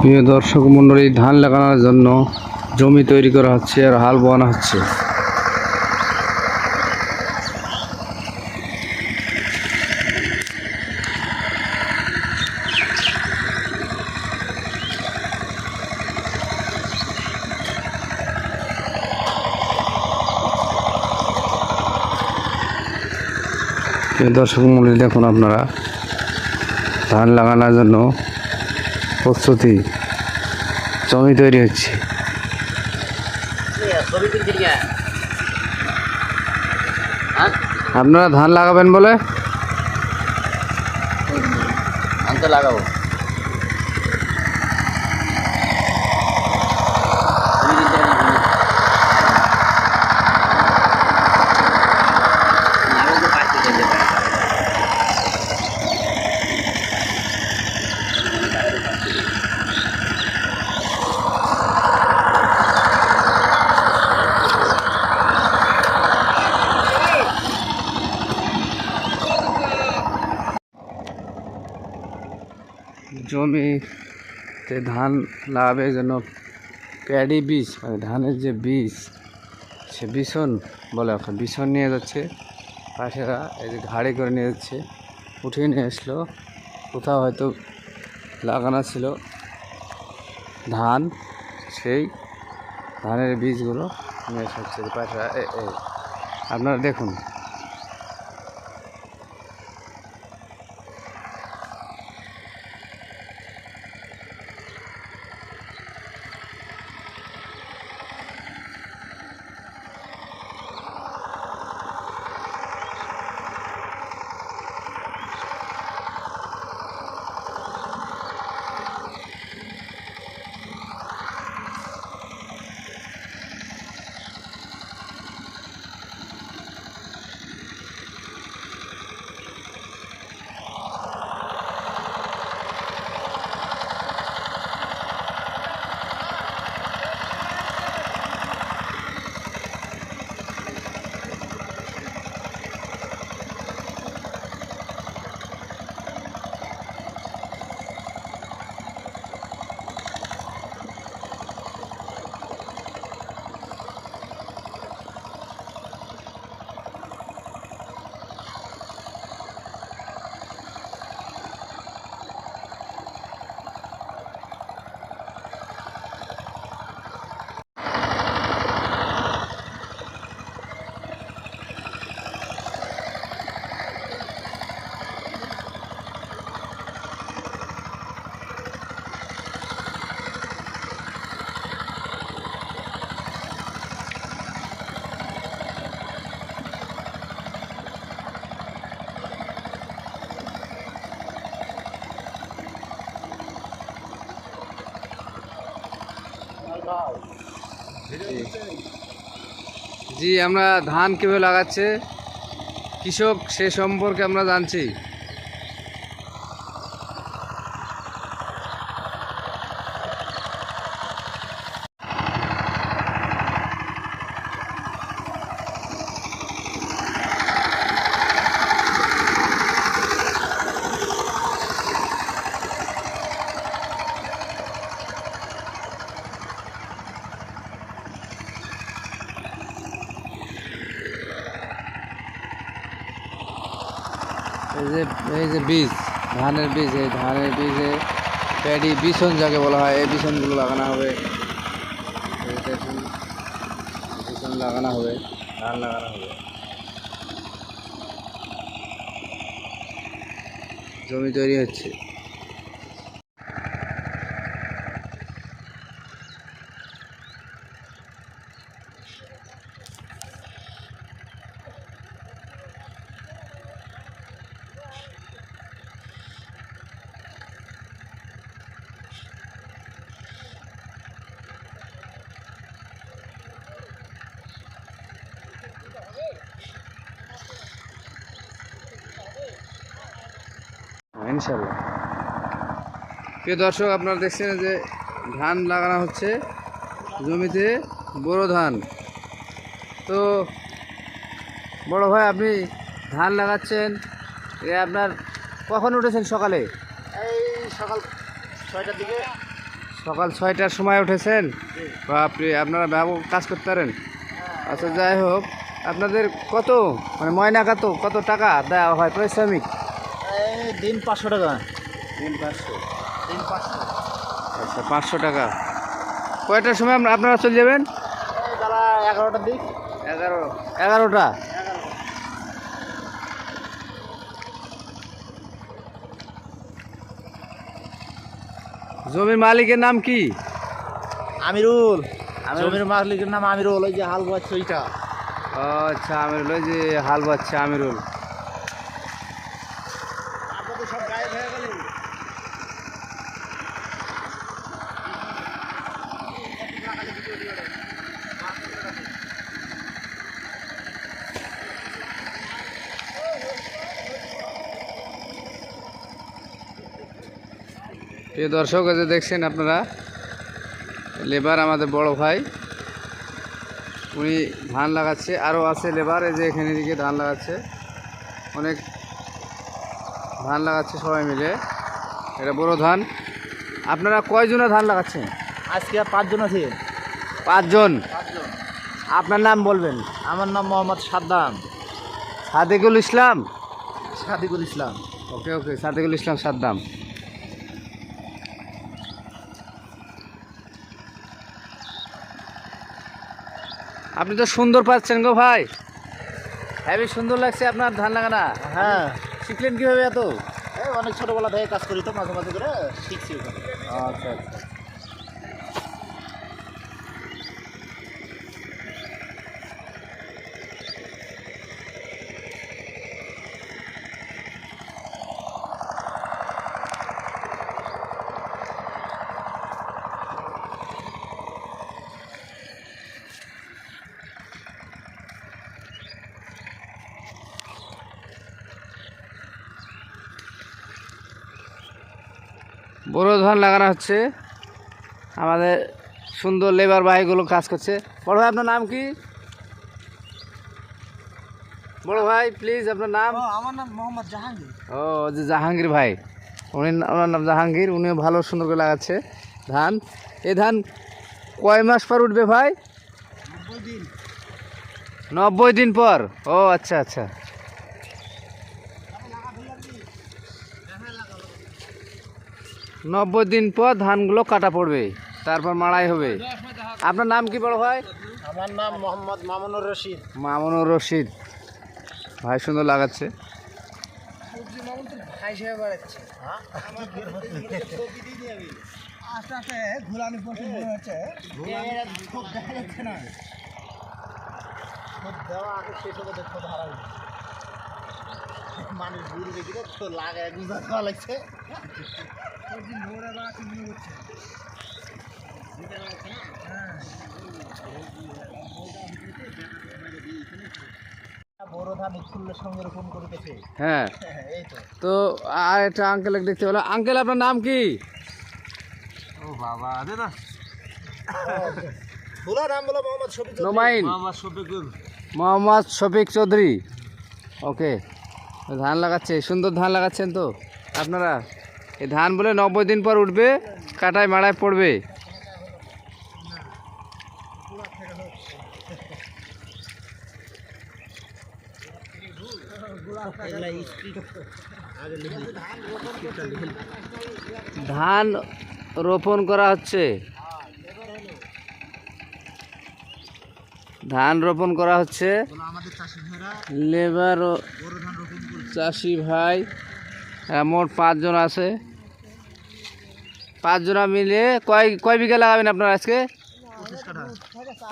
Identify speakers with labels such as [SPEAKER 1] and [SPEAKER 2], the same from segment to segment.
[SPEAKER 1] প্রিয় দর্শক মণ্ডলী, ধান লাগানোর জন্য জমি তৈরি করা হচ্ছে আর হাল বোয়ানো হচ্ছে। দর্শক মণ্ডলী, দেখুন আপনারা, ধান লাগানোর জন্য প্রস্তুতি। জমি তৈরি হচ্ছে। আপনারা ধান লাগাবেন বলে?
[SPEAKER 2] ধান তো লাগাবো।
[SPEAKER 1] জমিতে ধান লাগাবে জন্য প্যাডি বীজ মানে ধানের যে বীজ, সে বিছন বলে ওকে বিছন নিয়ে যাচ্ছে। পাশেরা এই যে ঘাড়ি করে নিয়ে যাচ্ছে, উঠিয়ে নিয়ে আসলো কোথাও হয়তো লাগানো ছিল। ধান, সেই ধানের বীজগুলো নিয়ে এসে হচ্ছে। পাশে এ- এই আপনারা দেখুন। জি আমরা ধান কীভাবে লাগাচ্ছে? কৃষক সে সম্পর্কে আমরা জানছি। এই যে এই যে বীজ, ধানের বীজ, এই ধানের বীজে প্যাডি বিছন যাকে বলা হয়, এই বিছনগুলো লাগানো হবে। বিছন লাগানো হবে, ধান লাগানো হবে। জমি তৈরি হচ্ছে। ইনশাল্লাহ প্রিয় দর্শক আপনারা দেখছেন যে ধান লাগানো হচ্ছে জমিতে বড় ধান। তো বড় ভাই আপনি ধান লাগাচ্ছেন এ আপনার কখন উঠেছেন সকালে?
[SPEAKER 2] এই সকাল ছয়টার দিকে।
[SPEAKER 1] সকাল ছয়টার সময় উঠেছেন? বাপরে আপনারা ব্যাপক কাজ করতে পারেন? আচ্ছা যাই হোক আপনাদের কত মানে ময়না কত কত টাকা দেওয়া হয় পারিশ্রমিক?
[SPEAKER 3] দিন পাঁচশো টাকা।
[SPEAKER 1] দিন পাঁচশো।
[SPEAKER 3] দিন পাঁচশো।
[SPEAKER 1] আচ্ছা পাঁচশো টাকা। কয়টার সময় আপনারা চলে যাবেন?
[SPEAKER 3] তারা এগারোটার দিক।
[SPEAKER 1] এগারো। এগারোটা? জমির মালিকের নাম কি?
[SPEAKER 3] আমিরুল।
[SPEAKER 1] আমিরুল।
[SPEAKER 3] জমির মালিকের নাম আমিরুল ওই যে হাল বাচ্ছে ওইটা।
[SPEAKER 1] আচ্ছা আমিরুল ওই যে হাল বাচ্চা আমিরুল। প্রিয় দর্শক যে দেখছেন আপনারা লেবার আমাদের বড় ভাই। উনি ধান লাগাচ্ছে আরও আছে লেবার এই যে এখানে দিকে ধান লাগাচ্ছে। অনেক ধান লাগাচ্ছে সবাই মিলে। এটা বড় ধান। আপনারা কয়জনে ধান লাগাচ্ছেন?
[SPEAKER 3] আজকে পাঁচজন আছে।
[SPEAKER 1] পাঁচজন। আপনার নাম বলবেন?
[SPEAKER 3] আমার নাম মোহাম্মদ সাদ্দাম।
[SPEAKER 1] সাদেকুল ইসলাম?
[SPEAKER 3] সাদিকুল ইসলাম।
[SPEAKER 1] ওকে ওকে সাদেকুল ইসলাম সাদ্দাম। আপনি তো সুন্দর পাচ্ছেন গো ভাই। হ্যাঁ সুন্দর লাগছে আপনার ধান লাগানা।
[SPEAKER 3] হ্যাঁ।
[SPEAKER 1] শিখলেন কীভাবে এত?
[SPEAKER 3] অনেক ছোটোবেলা থেকে কাজ করি তো মাঝে মাঝে করে শিখছি
[SPEAKER 1] আচ্ছা আচ্ছা। বড় ধান লাগানো হচ্ছে। আমাদের সুন্দর লেবার ভাইগুলো কাজ করছে। বড় ভাই আপনার নাম কি? বড় ভাই প্লিজ আপনার নাম?
[SPEAKER 3] আমার নাম মোহাম্মদ জাহাঙ্গীর।
[SPEAKER 1] ও যে জাহাঙ্গীর ভাই। উনি ওনার নাম জাহাঙ্গীর উনিও ভালো সুন্দর করে লাগাচ্ছে ধান। এই ধান কয় মাস পর উঠবে ভাই?
[SPEAKER 3] নব্বই দিন।
[SPEAKER 1] নব্বই দিন পর? ও আচ্ছা আচ্ছা। নব্বই দিন পর ধানগুলো কাটা পড়বে তারপর মাড়াই হবে। আপনার নাম কি বড় ভাই?
[SPEAKER 3] আমার নাম মোহাম্মদ মামুনুর রশিদ।
[SPEAKER 1] মামুনুর রশিদ। ভাই সুন্দর লাগাচ্ছে।
[SPEAKER 3] হিসেবে বাড়াচ্ছে। আস্তে আস্তে ঘুরানি পড়ছে বড় ধান স্কুলের সঙ্গে রোপণ করিতেছে।
[SPEAKER 1] হ্যাঁ।
[SPEAKER 3] এই তো।
[SPEAKER 1] তো আর একটা আঙ্কেল দেখতে পেল আঙ্কেল আপনার নাম কি?
[SPEAKER 3] ও বাবা দে না। পুরো নাম বলো মোহাম্মদ শফিক
[SPEAKER 1] নোমাইন।
[SPEAKER 3] মোহাম্মদ শফিকুল।
[SPEAKER 1] মোহাম্মদ শফিক চৌধুরী। ওকে। ধান লাগাচ্ছে সুন্দর ধান লাগাচ্ছেন তো আপনারা? এই ধান বলে নব্বই দিন পর উঠবে কাটায় মাড়ায় পড়বে। ধান রোপণ করা হচ্ছে। ধান রোপণ করা হচ্ছে। লেবার চাষি ভাই। মোট পাঁচজন আছে। পাঁচজনা মিলে কয় কয় বিঘা লাগাবেন আপনার আজকে?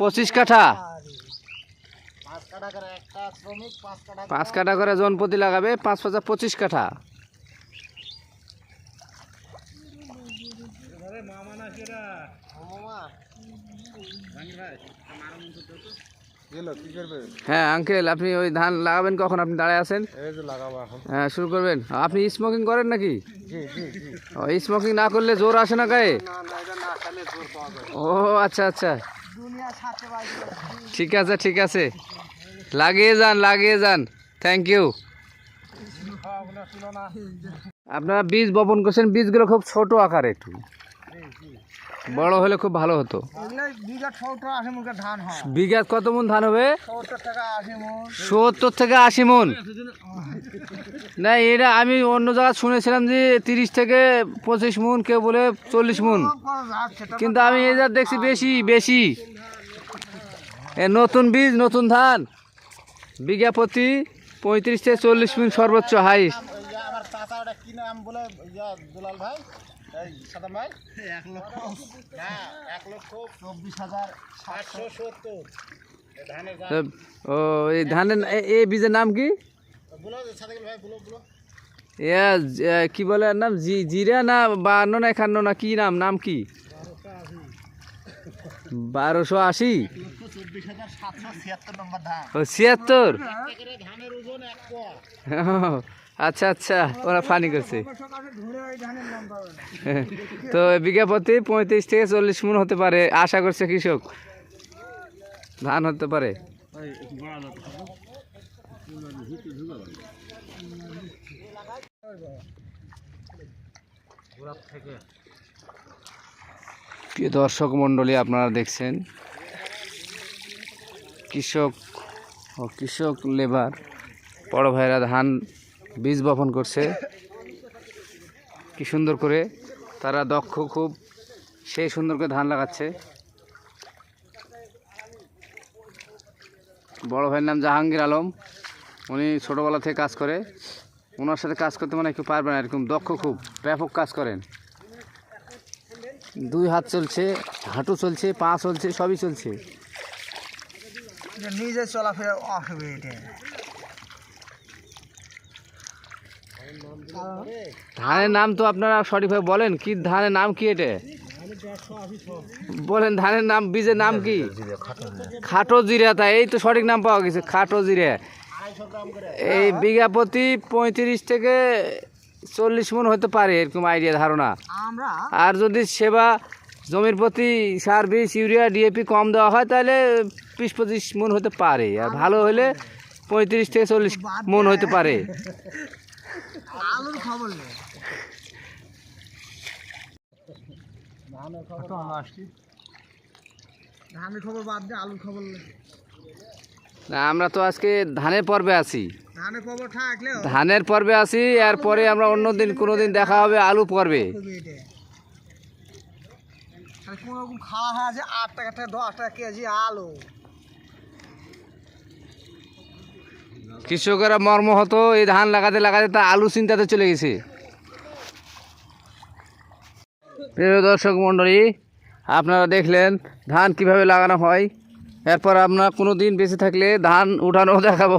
[SPEAKER 3] পঁচিশ কাঠা। পাঁচ কাঠা করে
[SPEAKER 1] জনপতি লাগাবে, পাঁচ পাঁচা পঁচিশ কাঠা। হ্যাঁ আঙ্কেল আপনি ওই ধান লাগাবেন কখন? আপনি দাঁড়ায় আছেন? হ্যাঁ শুরু করবেন। আপনি স্মোকিং করেন নাকি? স্মোকিং না করলে জোর আসে না গায়ে? ও আচ্ছা আচ্ছা। ঠিক আছে ঠিক আছে। লাগিয়ে যান লাগিয়ে যান। থ্যাংক ইউ আপনারা বীজ বপন করছেন বীজগুলো খুব ছোট আকারে একটু। বড় হলে খুব ভালো হতো।
[SPEAKER 3] বিঘা হয়।
[SPEAKER 1] কত মন ধান হবে?
[SPEAKER 3] সত্তর মন।
[SPEAKER 1] থেকে আশি মন? না এটা আমি অন্য জায়গায় শুনেছিলাম যে তিরিশ থেকে পঁচিশ মন কেউ বলে চল্লিশ মন। কিন্তু আমি এই যা দেখছি বেশি বেশি। এ নতুন বীজ নতুন ধান। বিঘা প্রতি পঁয়ত্রিশ থেকে চল্লিশ মিন সর্বোচ্চ হাইস্ট
[SPEAKER 3] আমার বলে দুলাল ভাই? এই ভাই? এক লক্ষ না এক লক্ষ চব্বিশ হাজার সাতশো সত্তর।
[SPEAKER 1] ও এই ধানের এ- এই বীজের নাম কি?
[SPEAKER 3] বলো সাদাম ভাই বলো বলো।
[SPEAKER 1] জ- এ, কি বলে নাম? জি জিরা না বান্ন না একান্ন না কি নাম? নাম কি? বারোশো আশি।
[SPEAKER 3] চব্বিশ হাজার সাতশো ছিয়াত্তর
[SPEAKER 1] আচ্ছা আচ্ছা ওরা ফানি করছে। তো বিঘা প্রতি পঁয়ত্রিশ থেকে চল্লিশ মন হতে পারে আশা করছে কৃষক। ধান হতে পারে। প্রিয় দর্শক মণ্ডলী আপনারা দেখছেন কৃষক ও কৃষক লেবার বড় ভাইরা ধান বীজ বপন করছে। কি সুন্দর করে তারা দক্ষ খুব সেই সুন্দর করে ধান লাগাচ্ছে। বড় ভাইয়ের নাম জাহাঙ্গীর আলম। উনি ছোটোবেলা থেকে কাজ করে। ওনার সাথে কাজ করতে মানে কেউ পারবে না, এরকম দক্ষ খুব, ব্যাপক কাজ করেন। দুই হাত চলছে, হাঁটু চলছে, পা চলছে, সবই চলছে।
[SPEAKER 3] নিজে চলাফেরা অসুবিধা।
[SPEAKER 1] ধানের নাম তো আপনারা সঠিকভাবে বলেন। কি ধানের নাম কি এটা? বলেন ধানের নাম বীজের নাম কি? খাটো জিরা তাই এই তো সঠিক নাম পাওয়া গেছে খাটো জিরা। এই বিঘা প্রতি পঁয়ত্রিশ থেকে চল্লিশ মন হতে পারে এরকম আইডিয়া ধারণা। আর যদি সেবা জমির প্রতি সার বীজ ইউরিয়া ডিএপি কম দেওয়া হয় তাহলে বিশ পঁচিশ মন হতে পারে। আর ভালো হলে পঁয়ত্রিশ থেকে চল্লিশ মন হতে পারে।
[SPEAKER 3] আলুর খবর নেই। ধানের খবর বাদ দিয়ে আলুর খবর
[SPEAKER 1] না। আমরা তো আজকে ধানের পর্বে আছি।
[SPEAKER 3] ধানের খবর থাকলেও
[SPEAKER 1] ধানের পর্বে আছি এরপরে আমরা অন্য দিন কোনো দিন দেখা হবে আলু পর্বে।
[SPEAKER 3] খুবই কোনো রকম খাওয়া হয় আছে আট টাকা থেকে দশ টাকা কেজি আলু।
[SPEAKER 1] কৃষকেরা মর্মহত এই ধান লাগাতে লাগাতে তা আলু চিন্তাতে চলে গেছে। প্রিয় দর্শক মণ্ডলী, আপনারা দেখলেন ধান কীভাবে লাগানো হয়। এরপর আপনার কোনো দিন বেঁচে থাকলে ধান উঠানো দেখাবো।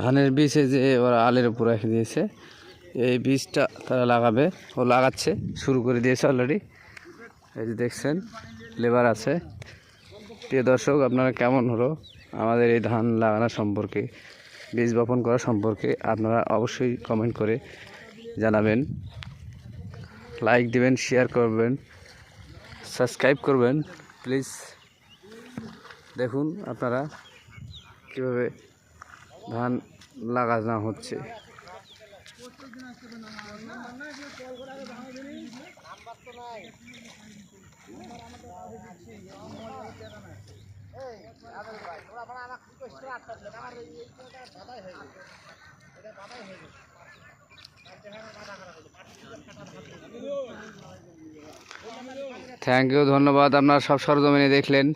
[SPEAKER 1] ধানের বীজ যে ওরা আলের উপর রেখে দিয়েছে, এই বীজটা তারা লাগাবে। ও লাগাচ্ছে, শুরু করে দিয়েছে অলরেডি এই যে দেখছেন, লেবার আছে। প্রিয় দর্শক, আপনারা কেমন হলো আমাদের এই ধান লাগানো সম্পর্কে, বীজ বপন করা সম্পর্কে, আপনারা অবশ্যই কমেন্ট করে জানাবেন। লাইক দিবেন শেয়ার করবেন সাবস্ক্রাইব করবেন। প্লিজ দেখুন আপনারা কীভাবে ধান লাগানো হচ্ছে। থ্যাংক ইউ ধন্যবাদ। আপনারা সব সরজমিনে দেখলেন।